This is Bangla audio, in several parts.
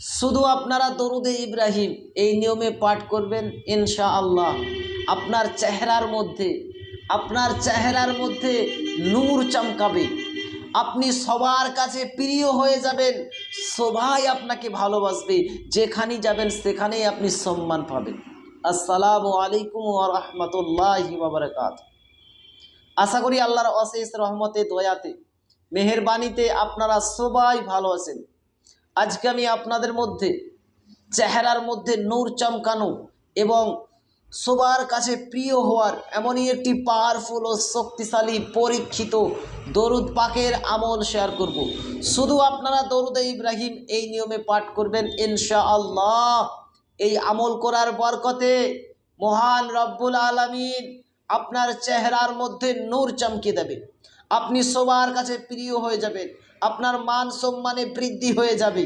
শুধু আপনারা দরুদে ইব্রাহিম এই নিয়মে পাঠ করবেন ইনশা আল্লাহ আপনার চেহারার মধ্যে, আপনার চেহারার মধ্যে নূর চমকাবে। আপনি সবার কাছে প্রিয় হয়ে যাবেন, সবাই আপনাকে ভালোবাসবে। যেখানে যাবেন, সেখানেই আপনি সম্মান পাবেন। আসসালামু আলাইকুম রহমতুল্লাহি বাবরকাত আশা করি আল্লাহর অশেষ রহমতে, দয়াতে, মেহেরবানিতে আপনারা সবাই ভালো আছেন। আজকে আমি আপনাদের মধ্যে, চেহারার মধ্যে নূর চমকানো এবং সবার কাছে প্রিয় হওয়ার এমনই একটি পাওয়ারফুল ও শক্তিশালী, পরীক্ষিত দরুদ পাকের আমল শেয়ার করব। শুধু আপনারা দরুদে ইব্রাহিম এই নিয়মে পাঠ করবেন ইনশা আল্লাহ এই আমল করার বরকতে মহান রব্বুল আলমিন আপনার চেহারার মধ্যে নূর চমকে দেবে আপনি সবার কাছে প্রিয় হয়ে যাবেন। আপনার মান সম্মানে বৃদ্ধি হয়ে যাবে।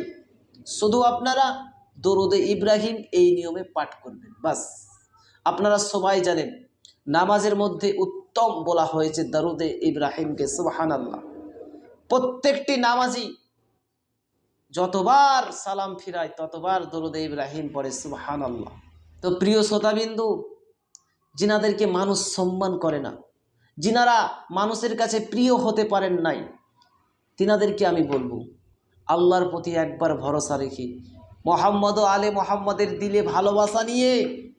শুধু আপনারা, দরুদে ইব্রাহিম এই নিয়মে পাঠ করবেন। বাস। আপনারা সবাই জানেন, নামাজের মধ্যে উত্তম বলা হয়েছে দরুদে ইব্রাহিমকে সুবাহান আল্লাহ প্রত্যেকটি নামাজি যতবার সালাম ফিরায়, ততবার দরুদে ইব্রাহিম পড়ে সুবাহান আল্লাহ তো প্রিয় শ্রোতাবিন্দু, যিনাদেরকে মানুষ সম্মান করে না যিনারা মানুষের কাছে প্রিয় হতে পারেন নাই। তিনাদেরকে আমি বলব, আল্লাহর প্রতি একবার ভরসা রেখে, মোহাম্মদ আলে মোহাম্মদের দিলে ভালোবাসা নিয়ে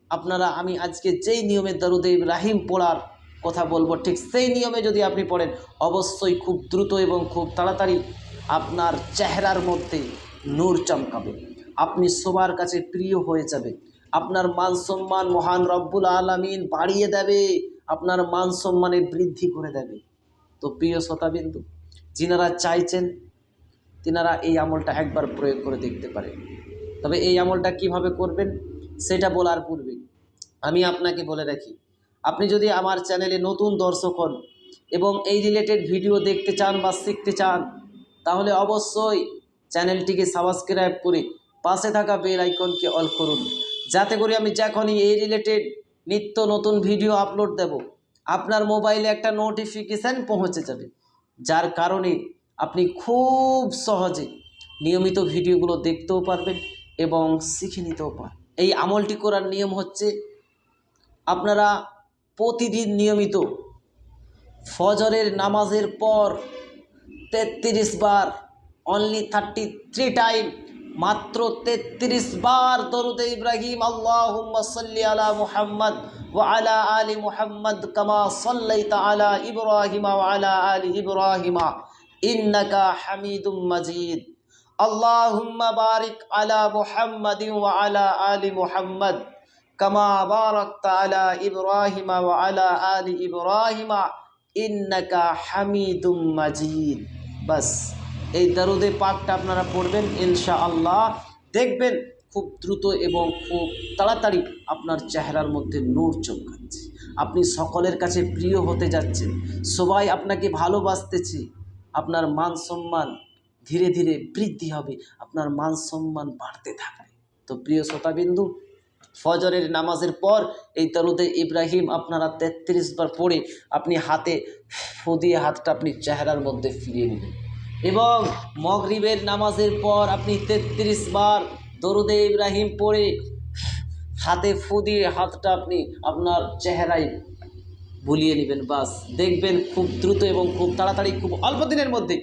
আপনারা, আমি আজকে যেই নিয়মে দরুদে ইব্রাহিম পড়ার কথা বলব, ঠিক সেই নিয়মে যদি আপনি পড়েন, অবশ্যই খুব দ্রুত এবং খুব তাড়াতাড়ি আপনার চেহারার মধ্যে নূর চমকাবে। আপনি সবার কাছে প্রিয় হয়ে যাবে আপনার মান সম্মান মহান রব্বুল আলমিন বাড়িয়ে দেবে। আপনার মান সম্মানে বৃদ্ধি করে দেবে। তো প্রিয় শ্রোতাবিন্দু, যিনারা চাইছেন, তিনারা এই আমলটা একবার প্রয়োগ করে দেখতে পারেন। তবে এই আমলটা কীভাবে করবেন, সেটা বলার পূর্বে আমি আপনাকে বলে রাখি, আপনি যদি আমার চ্যানেলে নতুন দর্শক হন এবং এই রিলেটেড ভিডিও দেখতে চান বা শিখতে চান, তাহলে অবশ্যই চ্যানেলটিকে সাবস্ক্রাইব করে পাশে থাকা বেল আইকনকে অল করুন। যাতে করে আমি যখনই এই রিলেটেড নিত্য নতুন ভিডিও আপলোড দেব। আপনার মোবাইলে একটা নোটিফিকেশান পৌঁছে যাবে। যার কারণে আপনি খুব সহজে নিয়মিত ভিডিওগুলো দেখতেও পারবেন এবং শিখে নিতেও পারবেন। এই আমলটি করার নিয়ম হচ্ছে, আপনারা প্রতিদিন নিয়মিত ফজরের নামাজের পর তেত্রিশ বার অনলি থার্টি থ্রি টাইম মাত্র তেত্রিশ বার দরুদে ইব্রাহিম, আল্লাহুম্মা সাল্লি আলা মুহাম্মদ ওয়া আলা আলি মুহাম্মদ কামা সাল্লাইতা আলা ইব্রাহিমা ওয়া আলা আলি ইব্রাহিমা ইন্নাকা হামিদুম মাজিদ। আল্লাহুম্মা বারিক আলা মুহাম্মাদিন ওয়া আলা আলি মুহাম্মদ কামা বারাকতা আলা ইব্রাহিমা ওয়া আলা আলি ইব্রাহিমা ইন্নাকা হামিদুম মাজিদ। এই দারুদে পাকটা আপনারা পড়বেন ইনশা আল্লাহ দেখবেন খুব দ্রুত এবং খুব তাড়াতাড়ি আপনার চেহারার মধ্যে নূর চমকাচ্ছে। আপনি সকলের কাছে প্রিয় হতে যাচ্ছেন, সবাই আপনাকে ভালোবাসতেছে, আপনার মান সম্মান ধীরে ধীরে বৃদ্ধি হবে, আপনার মান সম্মান বাড়তে থাকবে। তো প্রিয় শ্রোতাবিন্দু, ফজরের নামাজের পর এই তরুদে ইব্রাহিম আপনারা তেত্রিশ বার পড়ে আপনি হাতে ফু দিয়ে হাতটা আপনি চেহারার মধ্যে ফিরিয়ে নেবেন। এবং মগরিবের নামাজের পর আপনি তেত্রিশ বার দরুদে ইব্রাহিম পড়ে হাতে ফু দিয়ে হাতটা আপনি আপনার চেহারায় বুলিয়ে নেবেন, বাস। দেখবেন খুব দ্রুত এবং খুব তাড়াতাড়ি, খুব অল্প দিনের মধ্যে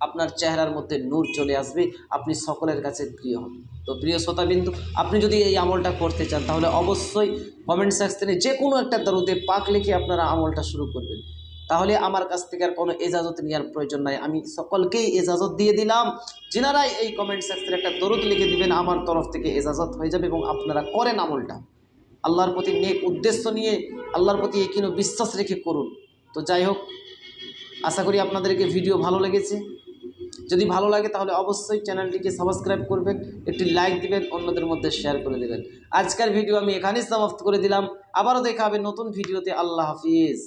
আপনার চেহারার মধ্যে নূর চলে আসবে, আপনি সকলের কাছে প্রিয় হন। তো প্রিয় শ্রোতাবিন্দু, আপনি যদি এই আমলটা করতে চান, তাহলে অবশ্যই কমেন্ট সেকশনে যে কোনো একটা দরুদে পাক লিখে আপনারা আমলটা শুরু করবেন। তাহলে আমার কাছ থেকে আর কোনো এজাজত নেওয়ার প্রয়োজন নাই। আমি সকলকেই এজাজত দিয়ে দিলাম। যেনারাই এই কমেন্ট সেকশনে একটা দরুদ লিখে দিবেন, আমার তরফ থেকে এজাজত হয়ে যাবে এবং আপনারা করেন আমলটা। আল্লাহর প্রতি নেক উদ্দেশ্য নিয়ে আল্লাহর প্রতি একিনো বিশ্বাস রেখে করুন। তো যাই হোক, আশা করি আপনাদেরকে ভিডিও ভালো লেগেছে। যদি ভালো লাগে তাহলে অবশ্যই চ্যানেলটিকে সাবস্ক্রাইব করবেন, একটি লাইক দিবেন, অন্যদের মধ্যে শেয়ার করে দেবেন। আজকের ভিডিও আমি এখানেই সমাপ্ত করে দিলাম। আবারও দেখা হবে নতুন ভিডিওতে আল্লাহ হাফিজ।